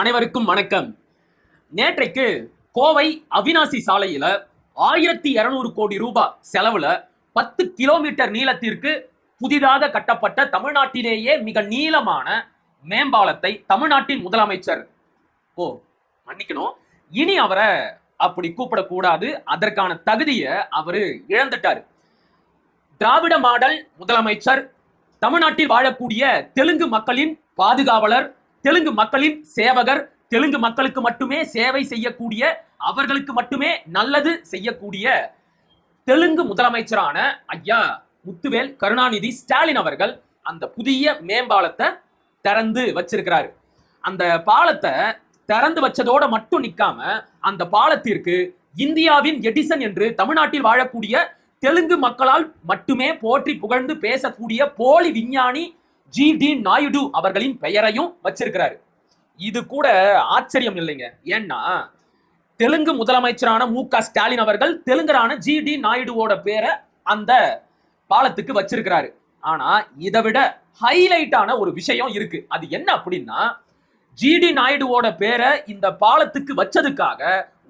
அனைவருக்கும் வணக்கம். நேற்றைக்கு கோவை அவினாசி சாலையில ஆயிரத்தி இருநூறு கோடி ரூபாய் செலவுல பத்து கிலோமீட்டர் நீளத்திற்கு புதிதாக கட்டப்பட்ட தமிழ்நாட்டிலேயே மிக நீளமான மேம்பாலத்தை தமிழ்நாட்டின் முதலமைச்சர் ஓ மன்னிக்கணும். இனி அவரை அப்படி கூப்பிடக்கூடாது. அதற்கான தகுதியை அவரு இழந்துட்டாரு. திராவிட மாடல் முதலமைச்சர் தமிழ்நாட்டில் வாழக்கூடிய தெலுங்கு மக்களின் பாதுகாவலர் தெலுங்கு மக்களின் சேவகர் தெலுங்கு மக்களுக்கு மட்டுமே சேவை செய்யக்கூடிய அவர்களுக்கு மட்டுமே நல்லது செய்யக்கூடிய தெலுங்கு முதலமைச்சரான ஐயா முத்துவேல் கருணாநிதி ஸ்டாலின் அவர்கள் அந்த புதிய மேம்பாலத்தை திறந்து வச்சிருக்கிறாரு. அந்த பாலத்தை திறந்து வச்சதோட மட்டும் நிக்காம அந்த பாலத்திற்கு இந்தியாவின் எடிசன் என்று தமிழ்நாட்டில் வாழக்கூடிய தெலுங்கு மக்களால் மட்டுமே போற்றி புகழ்ந்து பேசக்கூடிய போலி விஞ்ஞானி ஜி டி நாயுடு அவர்களின் பெயரையும் வச்சிருக்கிறாரு. இது கூட ஆச்சரியம் இல்லைங்க. ஏன்னா தெலுங்கு முதலமைச்சரான மு க ஸ்டாலின் அவர்கள் தெலுங்கரான ஜி டி நாயுடுவோட பேரை அந்த பாலத்துக்கு வச்சிருக்கிறாரு. ஆனா இதை விட ஹைலைட்டான ஒரு விஷயம் இருக்கு. அது என்ன அப்படின்னா ஜிடி நாயுடுவோட பேரை இந்த பாலத்துக்கு வச்சதுக்காக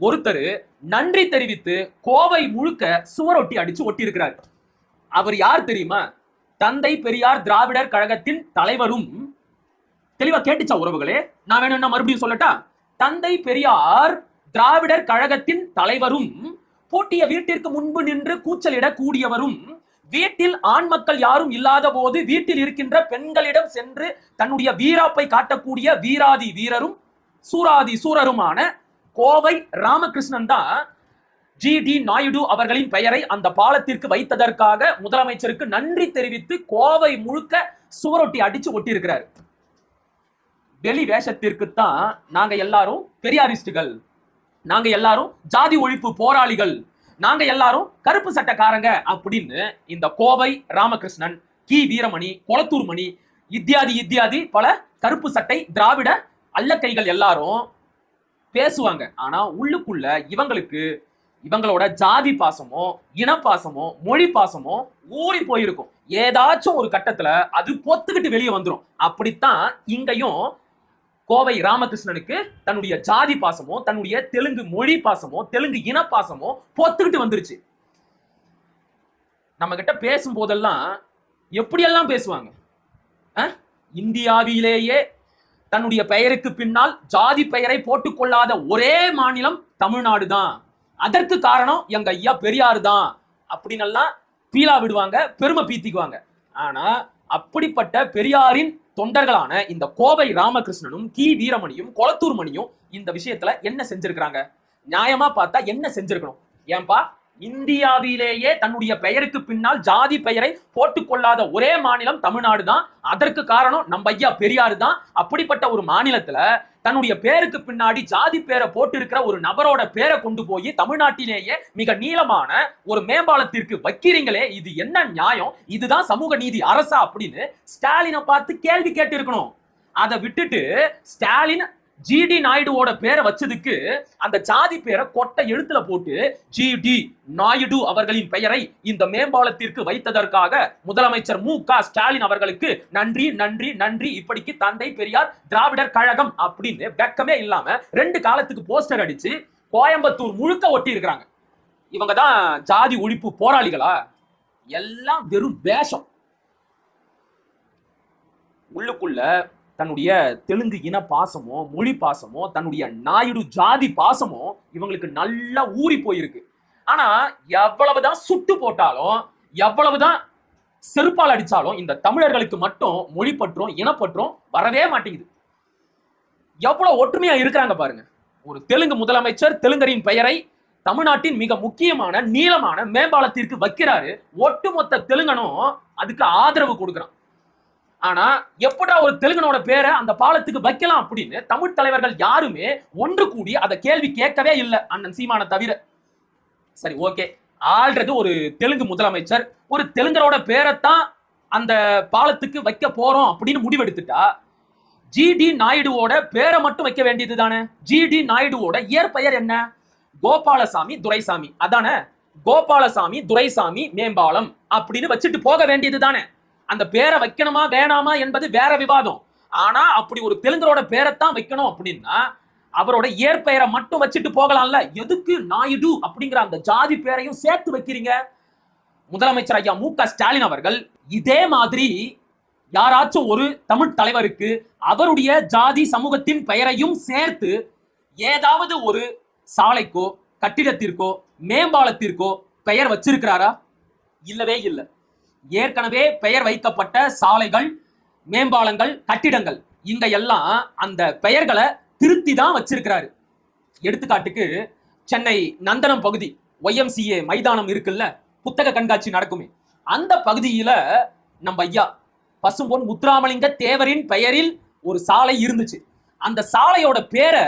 ஒருத்தர் நன்றி தெரிவித்து கோவை முழுக்க சுவரொட்டி அடிச்சு ஒட்டி இருக்கிறார் அவர் யார் தெரியுமா? தந்தை பெரியார் திராவிடர் கழகத்தின் தலைவரும். தெளிவா கேட்டுச்சா உறவுகளே? நான் வேணும்னா மறுபடியும் சொல்லட்டா? தந்தை பெரியார் திராவிடர் கழகத்தின் தலைவரும் பூட்டிய வீட்டிற்கு முன்பு நின்று கூச்சலிடக் கூடியவரும் வீட்டில் ஆண் மக்கள் யாரும் இல்லாத போது வீட்டில் இருக்கின்ற பெண்களிடம் சென்று தன்னுடைய வீராப்பை காட்டக்கூடிய வீராதி வீரரும் சூராதி சூரருமான கோவை ராமகிருஷ்ணன் தான் ஜி டி நாயுடு அவர்களின் பெயரை அந்த பாலத்திற்கு வைத்ததற்காக முதலமைச்சருக்கு நன்றி தெரிவித்து கோவை முழுக்க சுவரொட்டி அடிச்சு ஒட்டியிருக்கிறார். வெளி வேஷத்திற்கு தான் நாங்க எல்லாரும் பெரியாரிஸ்டுகள். நாங்க எல்லாரும் ஜாதி ஒழிப்பு போராளிகள். நாங்க எல்லாரும் கருப்பு சட்டக்காரங்க அப்படின்னு இந்த கோவை ராமகிருஷ்ணன் கி. வீரமணி கொளத்தூர் மணி இத்தியாதி இத்தியாதி பல கருப்பு சட்டை திராவிட அல்லக்கைகள் எல்லாரும் பேசுவாங்க. ஆனா உள்ளுக்குள்ள இவங்களுக்கு இவங்களோட ஜாதி பாசமோ இனப்பாசமோ மொழி பாசமோ ஊறி போயிருக்கும். ஏதாச்சும் ஒரு கட்டத்துல அது பொத்துக்கிட்டு வெளியே வந்துடும் அப்படித்தான் இங்கேயும் கோவை ராமகிருஷ்ணனுக்கு தன்னுடைய ஜாதி பாசமோ தன்னுடைய தெலுங்கு மொழி பாசமோ தெலுங்கு இன பாசமோ பொத்துக்கிட்டு வந்துருச்சு. நம்ம கிட்ட பேசும் போதெல்லாம் எப்படியெல்லாம் பேசுவாங்க? இந்தியாவிலேயே தன்னுடைய பெயருக்கு பின்னால் ஜாதி பெயரை போட்டுக்கொள்ளாத ஒரே மாநிலம் தமிழ்நாடு தான் அதற்கு காரணம் எங்க ஐயா பெரியார் தான் அப்படின்னெல்லாம் பீலா விடுவாங்க பெருமை பீத்திக்குவாங்க. ஆனா அப்படிப்பட்ட பெரியாரின் தொண்டர்களான இந்த கோவை ராமகிருஷ்ணனும் கி. வீரமணியும் கொளத்தூர் மணியும் இந்த விஷயத்துல என்ன செஞ்சிருக்கிறாங்க? நியாயமா பார்த்தா என்ன செஞ்சிருக்கணும்? ஏன்பா? இந்தியாவிலேயே தன்னுடைய பெயருக்கு பின்னால் ஜாதி பெயரை போட்டுக்கொள்ளாத ஒரே மாநிலம் தமிழ்நாடு தான் அதற்கு காரணம் நம்ம ஐயா பெரியார் தான். அப்படிப்பட்ட ஒரு மாநிலத்துல தன்னுடைய பேருக்கு பின்னாடி ஜாதி பேரை போட்டு இருக்கிற ஒரு நபரோட பேரை கொண்டு போய் தமிழ்நாட்டிலேயே மிக நீளமான ஒரு மேம்பாலத்திற்கு வைக்கிறீங்களே இது என்ன நியாயம்? இதுதான் சமூக நீதி அரசா அப்படின்னு ஸ்டாலினை பார்த்து கேள்வி கேட்டு இருக்கணும் அதை விட்டுட்டு ஸ்டாலின் ஜிடி நாயுடுவோட பேரை வச்சதுக்கு அந்த ஜாதி பேரை கொட்டை எழுத்துல போட்டு ஜிடி நாயுடு அவர்களின் பெயரை இந்த மேம்பாலத்திற்கு வைத்ததற்காக முதலமைச்சர் மு க ஸ்டாலின் அவர்களுக்கு நன்றி நன்றி நன்றி. இப்படிக்கு தந்தை பெரியார் திராவிடர் கழகம் அப்படின்னு வெக்கமே இல்லாம ரெண்டு காலத்துக்கு போஸ்டர் அடிச்சு கோயம்புத்தூர் முழுக்க ஒட்டி இருக்கிறாங்க இவங்க தான் ஜாதி ஒழிப்பு போராளிகளா? எல்லாம் வெறும் வேஷம். உள்ளுக்குள்ள தன்னுடைய தெலுங்கு இன பாசமோ மொழி பாசமோ தன்னுடைய நாயுடு ஜாதி பாசமோ இவங்களுக்கு நல்லா ஊறி போயிருக்கு. ஆனா எவ்வளவுதான் சுட்டு போட்டாலும் எவ்வளவுதான் செருப்பால் அடிச்சாலும் இந்த தமிழர்களுக்கு மட்டும் மொழி பற்றும் இனப்பற்றும் வரவே மாட்டேங்குது. எவ்வளவு ஒற்றுமையா இருக்கிறாங்க பாருங்க. ஒரு தெலுங்கு முதலமைச்சர் தெலுங்கரின் பெயரை தமிழ்நாட்டின் மிக முக்கியமான நீளமான மேம்பாலத்திற்கு வைக்கிறாரு. ஒட்டுமொத்த தெலுங்கனும் அதுக்கு ஆதரவு கொடுக்குறான். ஆனா எப்படா ஒரு தெலுங்கனோட பேரை அந்த பாலத்துக்கு வைக்கலாம் அப்படின்னு தமிழ் தலைவர்கள் யாருமே ஒன்று கூடி அதை கேள்வி கேட்கவே இல்லை அண்ணன் சீமான தவிர. சரி ஓகே. ஆள்றது ஒரு தெலுங்கு முதலமைச்சர். ஒரு தெலுங்கரோட பேரைத்தான் அந்த பாலத்துக்கு வைக்க போறோம் அப்படின்னு முடிவெடுத்துட்டா ஜிடி நாயுடுவோட பேரை மட்டும் வைக்க வேண்டியது தானே ஜி டி நாயுடுவோட இயற்பெயர் என்ன? கோபாலசாமி துரைசாமி. அதானே? கோபாலசாமி துரைசாமி மேம்பாலம் அப்படின்னு வச்சுட்டு போக வேண்டியது தானே அந்த பேரை வைக்கணுமா வேணாமா என்பது வேற விவாதம். ஆனா அப்படி ஒரு தெலுங்கரோட பேரைத்தான் வைக்கணும் அப்படின்னா அவரோட இயற்பெயரை மட்டும் வச்சுட்டு போகலாம்ல. எதுக்கு நாயுடு அப்படிங்கிற அந்த ஜாதி பேரையும் சேர்த்து வைக்கிறீங்க? முதலமைச்சர் ஐயா மு க ஸ்டாலின் அவர்கள் இதே மாதிரி யாராச்சும் ஒரு தமிழ் தலைவருக்கு அவருடைய ஜாதி சமூகத்தின் பெயரையும் சேர்த்து ஏதாவது ஒரு சாலைக்கோ கட்டிடத்திற்கோ மேம்பாலத்திற்கோ பெயர் வச்சிருக்கிறாரா? இல்லவே இல்லை. ஏற்கனவே பெயர் வைக்கப்பட்ட சாலைகள் மேம்பாலங்கள் கட்டிடங்கள் இங்க எல்லாம் அந்த பெயர்களை திருத்தி தான் வச்சிருக்கிறாரு. எடுத்துக்காட்டுக்கு சென்னை நந்தனம் பகுதி ஒய்எம்சிஏ மைதானம் இருக்குல்ல புத்தக கண்காட்சி நடக்குமே. அந்த பகுதியில நம்ம ஐயா பசும்பொன் முத்துராமலிங்க தேவரின் பெயரில் ஒரு சாலை இருந்துச்சு. அந்த சாலையோட பேரை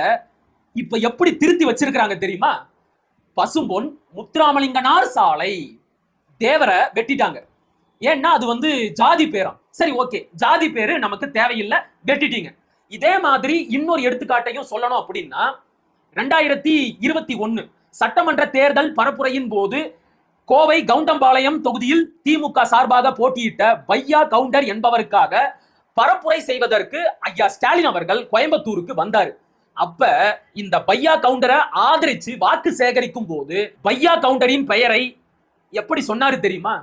இப்ப எப்படி திருத்தி வச்சிருக்கிறாங்க தெரியுமா? பசும்பொன் முத்துராமலிங்கனார் சாலை. தேவரை வெட்டிட்டாங்க. ஏன்னா அது வந்து ஜாதி பேராம் சரி ஓகே. ஜாதி பேரு நமக்கு தேவையில்லை வெட்டிட்டீங்க இதே மாதிரி இன்னொரு எடுத்துக்காட்டையும் சொல்லணும் அப்படின்னா ரெண்டாயிரத்தி இருபத்தி ஒன்னு சட்டமன்ற தேர்தல் பரப்புரையின் போது கோவை கவுண்டம்பாளையம் தொகுதியில் திமுக சார்பாக போட்டியிட்ட வையா கவுண்டர் என்பவருக்காக பரப்புரை செய்வதற்கு ஐயா ஸ்டாலின் அவர்கள் கோயம்புத்தூருக்கு வந்தாரு. அப்ப இந்த பையா கவுண்டரை ஆதரிச்சு வாக்கு சேகரிக்கும் போது பையா கவுண்டரின் பெயரை எப்படி சொன்னாரு தெரியுமா?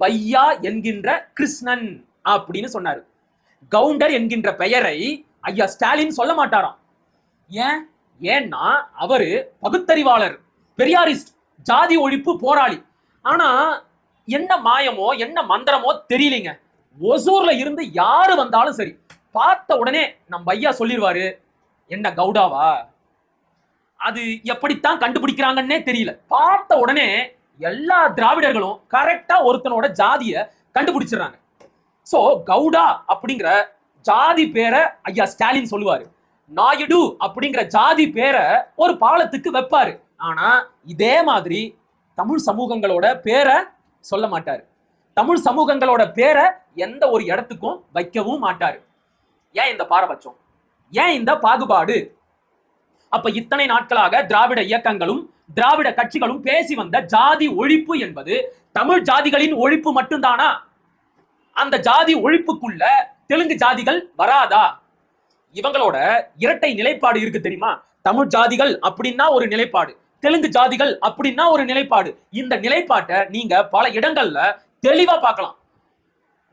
பையா என்கின்ற கிருஷ்ணன் அப்படின்னு சொன்னாரு. கவுண்டர் என்கின்ற பெயரை ஐயா ஸ்டாலின் சொல்ல மாட்டாராம். ஏன்? ஏன்னா அவரு பகுத்தறிவாளர் பெரியாரிஸ்ட் ஜாதி ஒழிப்பு போராளி. ஆனா என்ன மாயமோ என்ன மந்திரமோ தெரியலீங்க. ஒசூர்ல இருந்து யாரு வந்தாலும் சரி பார்த்த உடனே நம்ம ஐயா சொல்லிடுவாரு என்ன கவுடாவா? அது எப்படித்தான் கண்டுபிடிக்கிறாங்கன்னே தெரியல. பார்த்த உடனே எல்லா திராவிடர்களும் கரெக்டா ஒருத்தனோட ஜாதிய கண்டுபிடிச்சிடுறாங்க. சோ கவுடா அப்படிங்கிற ஜாதி பேரை ஐயா ஸ்டாலின் சொல்லுவாரு. நாயுடு அப்படிங்கிற ஜாதி பேரை ஒரு பாலத்துக்கு வைப்பாரு. ஆனா இதே மாதிரி தமிழ் சமூகங்களோட பேரை சொல்ல மாட்டாரு. தமிழ் சமூகங்களோட பேரை எந்த ஒரு இடத்துக்கும் வைக்கவும் மாட்டாரு. ஏன் இந்த பாரபட்சம்? ஏன் இந்த பாகுபாடு? அப்ப இத்தனை நாட்களாக திராவிட இயக்கங்களும் திராவிட கட்சிகளும் பேசி வந்த ஜாதி ஒழிப்பு என்பது தமிழ் ஜாதிகளின் ஒழிப்பு மட்டும்தானா? அந்த ஜாதி ஒழிப்புக்குள்ள தெலுங்கு ஜாதிகள் வராதா? இவங்களோட இரட்டை நிலைப்பாடு இருக்கு தெரியுமா? தமிழ் ஜாதிகள் அப்படின்னா ஒரு நிலைப்பாடு தெலுங்கு ஜாதிகள் அப்படின்னா ஒரு நிலைப்பாடு. இந்த நிலைப்பாட்டை நீங்க பல இடங்கள்ல தெளிவா பார்க்கலாம்.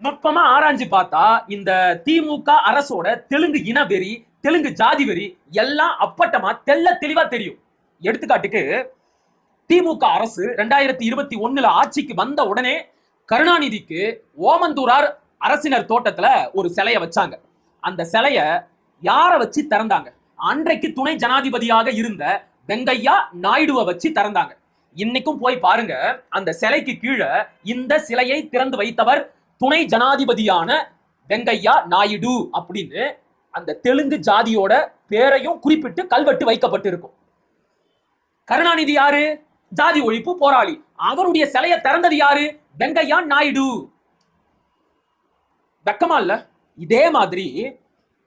நுட்பமா ஆராய்ஞ்சு பார்த்தா இந்த திமுக அரசோட தெலுங்கு இனவெறி தெலுங்கு ஜாதி வெறி எல்லாம் அப்பட்டமா தெல்ல தெளிவா தெரியும். எடுத்துக்காட்டுக்கு திமுக அரசு ரெண்டாயிரத்தி இருபத்தி ஒண்ணுல ஆட்சிக்கு வந்த உடனே கருணாநிதிக்கு ஓமந்தூரார் அரசினர் தோட்டத்துல ஒரு சிலைய வச்சாங்க. அந்த சிலைய யார வச்சு திறந்தாங்க? அன்றைக்கு துணை ஜனாதிபதியாக இருந்த வெங்கையா நாயுடுவை வச்சு திறந்தாங்க. இன்னைக்கும் போய் பாருங்க அந்த சிலைக்கு கீழே இந்த சிலையை திறந்து வைத்தவர் துணை ஜனாதிபதியான வெங்கையா நாயுடு அப்படின்னு அந்த தெலுங்கு ஜாதியோட பேரையும் குறிப்பிட்டு கல்வெட்டு வைக்கப்பட்டிருக்கும். கருணாநிதி யாரு? ஜாதி ஒழிப்பு போராளி. அவருடைய சிலையை திறந்தது யாரு? வெங்கையா நாயுடு. வெக்கமா இல்ல? இதே மாதிரி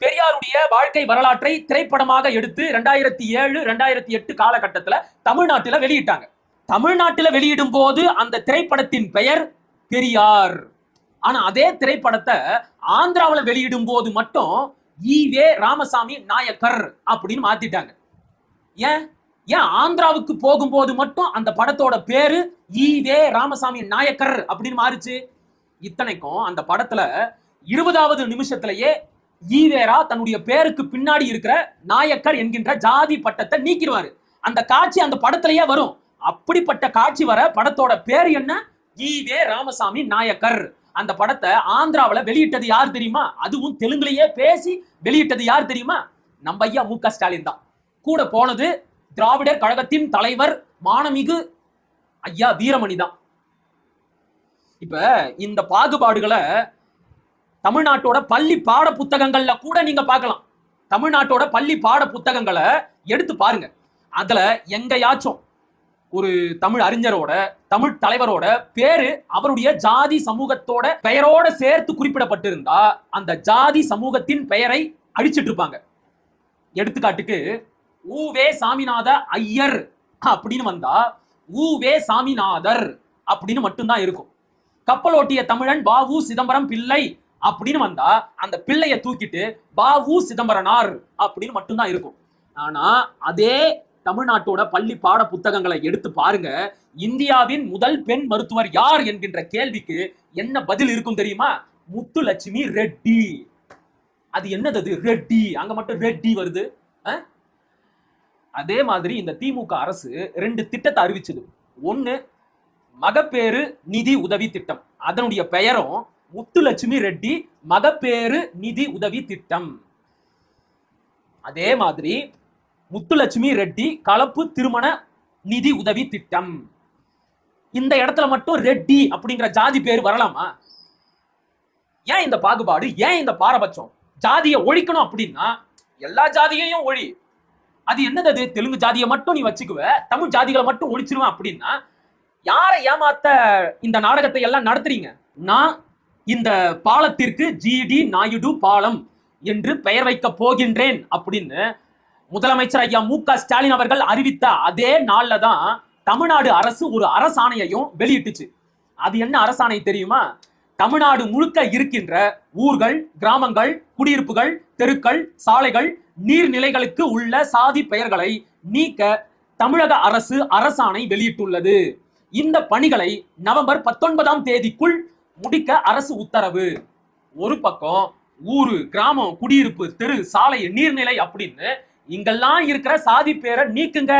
பெரியாருடைய வாழ்க்கை வரலாற்றை திரைப்படமாக எடுத்து ரெண்டாயிரத்தி ஏழு ரெண்டாயிரத்தி எட்டு காலகட்டத்துல தமிழ்நாட்டில் வெளியிட்டாங்க. தமிழ்நாட்டில வெளியிடும் போது அந்த திரைப்படத்தின் பெயர் பெரியார். ஆனா அதே திரைப்படத்தை ஆந்திராவில் வெளியிடும் போது மட்டும் ஈவே ராமசாமி நாயக்கர் அப்படின்னு மாத்திட்டாங்க. ஏன்? ஏன் ஆந்திராவுக்கு போகும்போது மட்டும் அந்த படத்தோட பேரு ஈவே ராமசாமி நாயக்கர் அப்படின்னு மாறுச்சு? இத்தனைக்கும் அந்த படத்துல இருபதாவது நிமிஷத்திலேயே ஈவேரா தன்னுடைய பேருக்கு பின்னாடி இருக்கிற நாயக்கர் என்கின்ற ஜாதி பட்டத்தை நீக்கிடுவாரு. அந்த காட்சி அந்த படத்திலேயே வரும். அப்படிப்பட்ட காட்சி வர படத்தோட பேர் என்ன? ஈவே ராமசாமி நாயக்கர். அந்த படத்தை ஆந்திராவில் வெளியிட்டது யார் தெரியுமா? அதுவும் தெலுங்குலயே பேசி வெளியிட்டது யார் தெரியுமா? நம்ம ஐயா மு க ஸ்டாலின் தான். கூட போனது திராவிடர் கழகத்தின் தலைவர் மானமிகு ஐயா வீரமணி தான் இப்ப இந்த பாகுபாடுகளை தமிழ்நாட்டோட பள்ளி பாட புத்தகங்கள்ல கூட நீங்க பார்க்கலாம். தமிழ்நாட்டோட பள்ளி பாட புத்தகங்களை எடுத்து பாருங்க. அதுல எங்கையாச்சும் ஒரு தமிழ் அறிஞரோட தமிழ் தலைவரோட பேரு அவருடைய ஜாதி சமூகத்தோட பெயரோட சேர்த்து குறிப்பிடப்பட்டிருந்தா அந்த ஜாதி சமூகத்தின் பெயரை அழிச்சிட்டு இருப்பாங்க. எடுத்துக்காட்டுக்கு ஊவே சாமிநாத ஐயர் அப்படின்னு வந்தா ஊவே சாமிநாதர் அப்படின்னு மட்டும்தான் இருக்கும். கப்பலோட்டிய தமிழன் பாவு உ சிதம்பரம் பிள்ளை அப்படின்னு வந்தா அந்த பிள்ளைய தூக்கிட்டு பாவு சிதம்பரனார் அப்படின்னு மட்டும்தான் இருக்கும். ஆனா அதே தமிழ்நாட்டோட பள்ளி பாட புத்தகங்களை எடுத்து பாருங்க இந்தியாவின் முதல் பெண் மருத்துவர் யார் என்கின்ற கேள்விக்கு என்ன பதில் இருக்கும் தெரியுமா? முத்துலட்சுமி ரெட்டி. அது என்னது அது? ரெட்டி. அங்க மட்டும் ரெட்டி வருது. அதே மாதிரி இந்த திமுக அரசு ரெண்டு திட்டத்தை அறிவிச்சது. ஒண்ணு மகப்பேறு நிதி உதவி திட்டம். அதனுடைய பெயரும் முத்துலட்சுமி ரெட்டி மகப்பேறு நிதி உதவி திட்டம். அதே மாதிரி முத்துலட்சுமி ரெட்டி கலப்பு திருமண நிதி உதவி திட்டம். இந்த இடத்துல மட்டும் ரெட்டி அப்படிங்கிற ஜாதி பேர் வரலாமா? ஏன் இந்த பாகுபாடு? ஏன் இந்த பாரபட்சம்? ஜாதியை ஒழிக்கணும் அப்படின்னா எல்லா ஜாதியையும் ஒழி. அது என்னது அது? தெலுங்கு ஜாதியை மட்டும் நீ வச்சுக்குவ தமிழ் ஜாதிகளை மட்டும் ஒழிச்சிருவேன் அப்படின்னா யாரை ஏமாத்த இந்த நாடகத்தை எல்லாம் நடத்துறீங்க? நான் இந்த பாலத்திற்கு ஜிடி நாயுடு பாலம் என்று பெயர் வைக்க போகின்றேன் அப்படின்னு முதலமைச்சர் ஐயா மு க ஸ்டாலின் அவர்கள் அறிவித்த அதே நாள்ல தான் தமிழ்நாடு அரசு ஒரு அரசாணையையும் வெளியிட்டுச்சு. அது என்ன அரசாணை தெரியுமா? தமிழ்நாடு முழுக்க இருக்கின்ற ஊர்கள் கிராமங்கள் குடியிருப்புகள் தெருக்கள் சாலைகள் நீர்நிலைகளுக்கு உள்ள சாதி பெயர்களை நீக்க தமிழக அரசு அரசாணை வெளியிட்டுள்ளது. இந்த பணிகளை நவம்பர் பத்தொன்பதாம் தேதிக்குள் முடிக்க அரசு உத்தரவு. ஒரு பக்கம் ஊரு கிராமம் குடியிருப்பு தெரு சாலை நீர்நிலை அப்படின்னு இங்கெல்லாம் இருக்கிற சாதி பேரை நீக்குங்க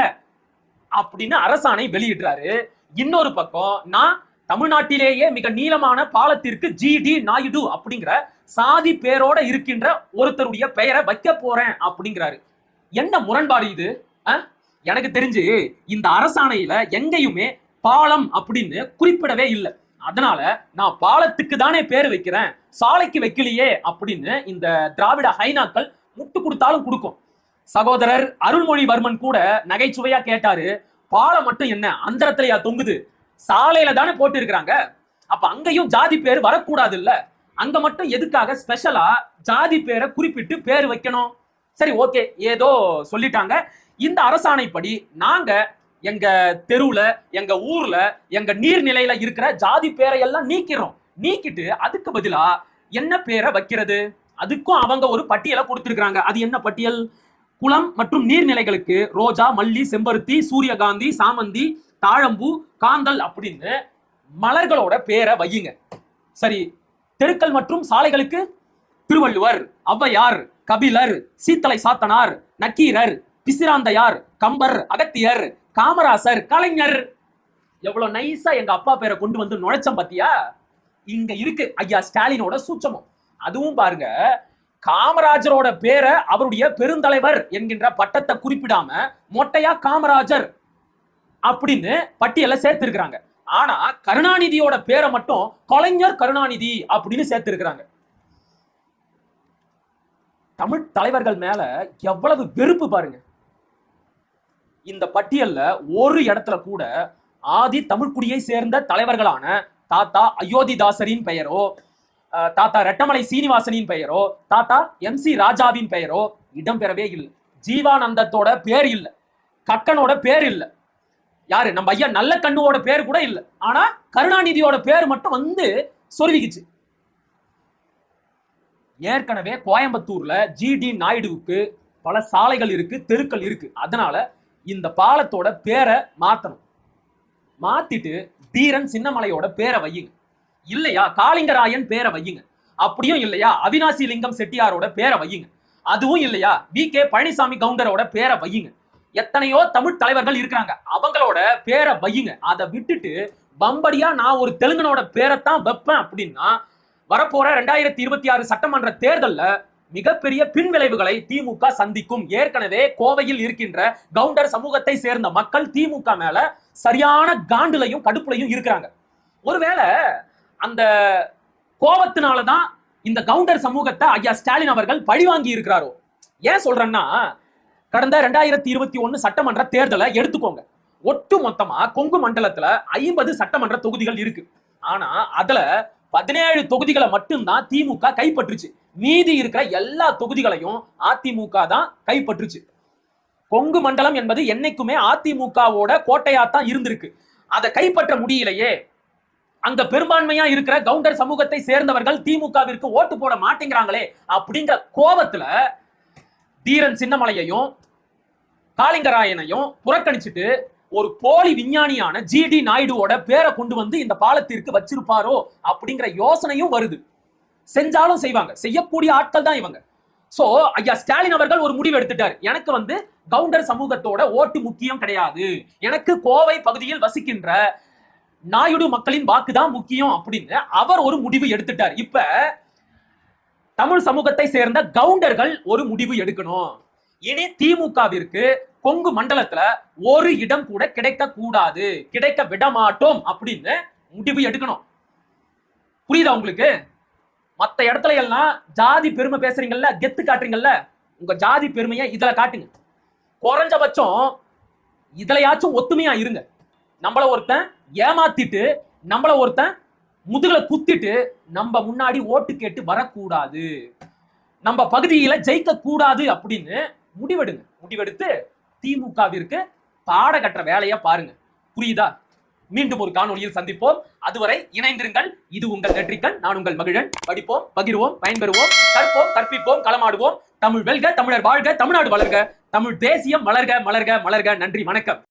அப்படின்னு அரசாணை வெளியிடுறாரு. இன்னொரு பக்கம் நான் தமிழ்நாட்டிலேயே மிக நீளமான பாலத்திற்கு ஜி டி நாயுடு அப்படிங்கிற சாதி பேரோட இருக்கின்ற ஒருத்தருடைய பெயரை வைக்க போறேன் அப்படிங்கிறாரு. என்ன முரண்பாடு இது? அஹ்? எனக்கு தெரிஞ்சு இந்த அரசாணையில எங்கேயுமே பாலம் அப்படின்னு குறிப்பிடவே இல்லை. அதனால நான் பாலத்துக்கு தானே பேர் வைக்கிறேன் சாலைக்கு வைக்கலையே அப்படின்னு இந்த திராவிட ஹைனாக்கள் முட்டு கொடுத்தாலும் கொடுக்கும். சகோதரர் அருள்மொழிவர்மன் கூட நகைச்சுவையா கேட்டாரு பாலம் மட்டும் என்ன அந்தரத்திலயா தொங்குது? சாலையில தானே போட்டு இருக்கிறாங்க அப்ப அங்கேயும் ஜாதி பேர் வரக்கூடாது இல்ல அங்க மட்டும் எதுக்காக ஸ்பெஷலா ஜாதி பேரை குறிப்பிட்டு பேர் வைக்கணும்? சரி ஓகே ஏதோ சொல்லிட்டாங்க. இந்த அரசாணைப்படி நாங்க எங்க தெருவுல எங்க ஊர்ல எங்க நீர்நிலையில இருக்கிற ஜாதி பேரை எல்லாம் நீக்கிறோம். நீக்கிட்டு அதுக்கு பதிலா என்ன பேரை வைக்கிறது? அதுக்கும் அவங்க ஒரு பட்டியலை கொடுத்துருக்காங்க அது என்ன பட்டியல்? குளம் மற்றும் நீர்நிலைகளுக்கு ரோஜா மல்லி செம்பருத்தி சூரியகாந்தி சாமந்தி தாழம்பூ காந்தல் அப்படின்னு மலர்களோட பேரை வையுங்க. சரி தெருக்கள் மற்றும் சாலைகளுக்கு திருவள்ளுவர் ஔவையார் கபிலர் சீத்தலை சாத்தனார் நக்கீரர் பிசிராந்தையார் கம்பர் அகத்தியர் காமராசர் கலைஞர். எவ்வளவு நைஸா எங்க அப்பா பேரை கொண்டு வந்து நுழைச்சம் பத்தியா? இங்க இருக்கு ஐயா ஸ்டாலினோட சூச்சமம் அதுவும் பாருங்க காமராஜரோட பேரை அவருடைய பெருந்தலைவர் என்கின்ற பட்டத்தை குறிப்பிடாம மொட்டையா காமராஜர் அப்படின்னு பட்டியல சேர்த்திருக்கிறாங்க. ஆனா கருணாநிதியோட பேரை மட்டும் கலைஞர் கருணாநிதி அப்படின்னு சேர்த்திருக்கிறாங்க. தமிழ் தலைவர்கள் மேல எவ்வளவு வெறுப்பு பாருங்க. இந்த பட்டியல்ல ஒரு இடத்துல கூட ஆதி தமிழ்குடியை சேர்ந்த தலைவர்களான தாத்தா அயோத்திதாசரின் பெயரோ தாத்தா ரெட்டமலை சீனிவாசனின் பெயரோ தாத்தா எம் சி ராஜாவின் பெயரோ இடம்பெறவே இல்லை. ஜீவானந்தத்தோட பேர் இல்லை. கக்கனோட பேர் இல்லை. யாரு? நம்ம ஐயா நல்ல கண்ணுவோட பேர் கூட இல்லை. ஆனா கருணாநிதியோட பேர் மட்டும் வந்து சொருவிக்குச்சு ஏற்கனவே கோயம்புத்தூர்ல ஜிடி நாயுடுவுக்கு பல சாலைகள் இருக்கு தெருக்கள் இருக்கு. அதனால இந்த பாலத்தோட பேரை மாத்தணும். மாத்திட்டு தீரன் சின்னமலையோட பேரை வையுங்க. இல்லையா? காளிங்கராயன் பேரை வையுங்க. அப்படியும் இல்லையா? அவினாசி லிங்கம் செட்டியாரோட பேரை வையுங்க. அதுவும் இல்லையா? வி. கே. பழனிசாமி கவுண்டரோட பேரை வையுங்க. எத்தனையோ தமிழ் தலைவர்கள் இருக்கிறாங்க. அவங்களோட பேரை வையுங்க. அதை விட்டுட்டு பம்படியா நான் ஒரு தெலுங்கனோட பேரைத்தான் வைப்பேன் அப்படின்னா வரப்போற ரெண்டாயிரத்தி இருபத்தி ஆறு சட்டமன்ற தேர்தல்ல மிகப்பெரிய பின்விளைவுகளை திமுக சந்திக்கும். ஏற்கனவே கோவையில் இருக்கின்ற கவுண்டர் சமூகத்தை சேர்ந்த மக்கள் திமுக மேல சரியான காண்டுலையும் கடுப்புலையும் இருக்கிறாங்க. ஒருவேளை அந்த கோபத்தினாலதான் இந்த கவுண்டர் சமூகத்தை ஐயா ஸ்டாலின் அவர்கள் பழிவாங்கி இருக்கிறாரோ? ஏன் சொல்றேன்னா கடந்த ரெண்டாயிரத்தி இருபத்தி ஒன்னு சட்டமன்ற தேர்தலை எடுத்துக்கோங்க. ஒட்டு மொத்தமா கொங்கு மண்டலத்துல ஐம்பது சட்டமன்ற தொகுதிகள் இருக்கு. ஆனா அதுல பதினேழு தொகுதிகளை மட்டும்தான் திமுக கைப்பற்றுச்சு. மீதி இருக்கிற எல்லா தொகுதிகளையும் அதிமுக தான் கைப்பற்றுச்சு. கொங்கு மண்டலம் என்பது என்னைக்குமே அதிமுகவோட கோட்டையா தான் இருந்திருக்கு. அதை கைப்பற்ற முடியலையே. அங்க பெரும்பான்மையா இருக்கிற கவுண்டர் சமூகத்தை சேர்ந்தவர்கள் திமுகவிற்கு ஓட்டு போட மாட்டேங்கிறாங்களே அப்படிங்கிற கோபத்துல தீரன் சின்னமலையையும் காளிங்கராயனையும் புறக்கணிச்சுட்டு ஒரு போலி விஞ்ஞானியான ஜி டி நாயுடுவோட பேரை கொண்டு வந்து இந்த பாலத்திற்கு வச்சிருப்பாரோ அப்படிங்கிற யோசனையும் வருது. செஞ்சாலும் செய்வாங்க. செய்யக்கூடிய ஆட்கள் தான் இவங்க. சோ ஐயா ஸ்டாலின் அவர்கள் ஒரு முடிவு எடுத்துட்டார். எனக்கு வந்து கவுண்டர் சமூகத்தோட ஓட்டு முக்கியம் கிடையாது. எனக்கு கோவை பகுதியில் வசிக்கின்ற நாயுடு மக்களின் வாக்கு தான் முக்கியம் அப்படின்னு அவர் ஒரு முடிவு எடுத்துட்டார். இப்ப தமிழ் சமூகத்தை சேர்ந்த கவுண்டர்கள் ஒரு முடிவு எடுக்கணும். இனி திமுகவிற்கு கொங்கு மண்டலத்துல ஒரு இடம் கூட கிடைக்க கூடாது. கிடைக்க விட மாட்டோம் அப்படின்னு முடிவு எடுக்கணும். புரியுதா உங்களுக்கு? மத்த இடத்துல எல்லாம் ஜாதி பெருமை பேசுறீங்கல்ல கெத்து காட்டுறீங்கல்ல உங்க ஜாதி பெருமையை இதுல காட்டுங்க. குறைஞ்சபட்சம் இதுலயாச்சும் ஒத்துமையா இருங்க. நம்மள ஒருத்தன் ஏமாத்திட்டு நம்மள ஒருத்தன் முதுகுல குத்திட்டு நம்ம முன்னாடி ஓட்டு கேட்டு வரக்கூடாது. நம்ம பகுதியில ஜெயிக்க கூடாது அப்படின்னு முடிவெடுங்க. முடிவெடுத்து திமுகவிற்கு பாட கட்டுற வேலையை பாருங்க. புரியுதா? மீண்டும் ஒரு காணொளியில் சந்திப்போம். அதுவரை இணைந்திருங்கள். இது உங்கள் நெற்றிக்கண். நான் உங்கள் மகிழன். படிப்போம் பகிர்வோம் பயன்பெறுவோம் கற்போம் கற்பிப்போம் களமாடுவோம். தமிழ் வெல்க தமிழர் வாழ்க தமிழ்நாடு வளர்க தமிழ் தேசியம் மலர்க மலர்க மலர்க. நன்றி வணக்கம்.